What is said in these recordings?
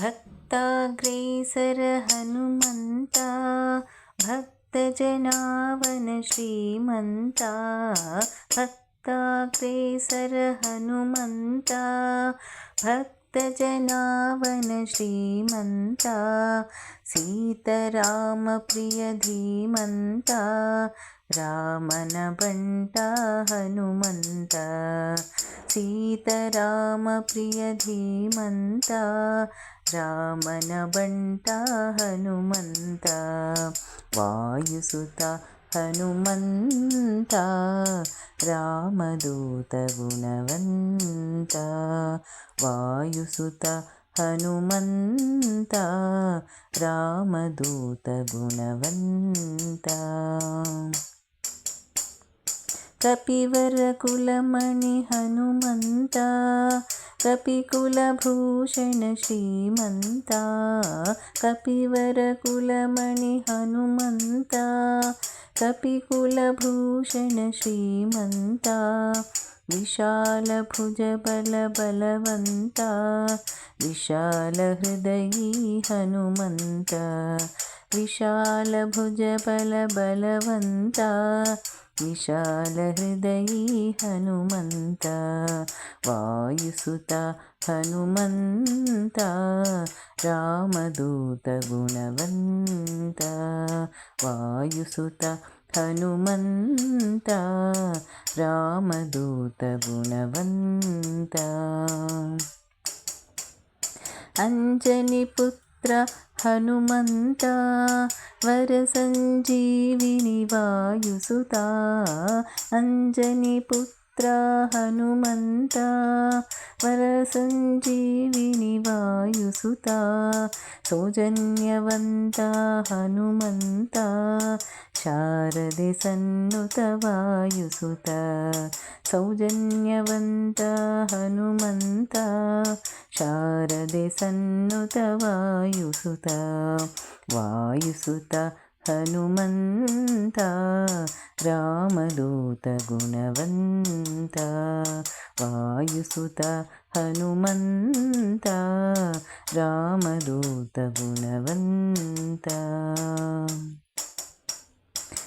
भक्ताग्रेसरहनुमन्ता भक्तजनावन श्रीमन्ता भक्ताग्रेसरहनुमन्ता भक् भक्तजनावन श्रीमन्ता सीतरामप्रियधीमन्ता रामनबण्ट Hanumant सीतरामप्रियधीमन्त रामनबण्ट Hanumant वायुसुत Hanumantha Ramaduta గుణవంత వాయుసుత Hanumantha Ramaduta గుణవంత. కపివరకులమణి Hanumantha कपिकुलभूषण श्रीमन्ता कपिवरकुलमणि हनुमन्ता कपिकुलभूषण श्रीमन्ता विशालभुजबलबलवन्ता विशालहृदयी Hanumant विशालभुजबलबलवन्ता विशालहृदयी Hanumant वायुसुत Hanumant रामदूतगुणवन्त వాయుసుత Hanumantha Ramaduta గుణవంత. Anjani Putra Hanumantha Vara Sanjeevini వాయుసుత. Anjani Putra Mitra Hanumantha వరసంజీవిని వాయుసుత. సౌజన్యవంత Hanumantha శారది సన్నుత వాయుసుత. సౌజన్యవంత Hanumantha శారది సన్నుత వాయుసుత. వాయుసుత Hanumantha Ramaduta గుణవంత వాయుసుత Hanumantha Ramaduta గుణవంత.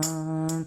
on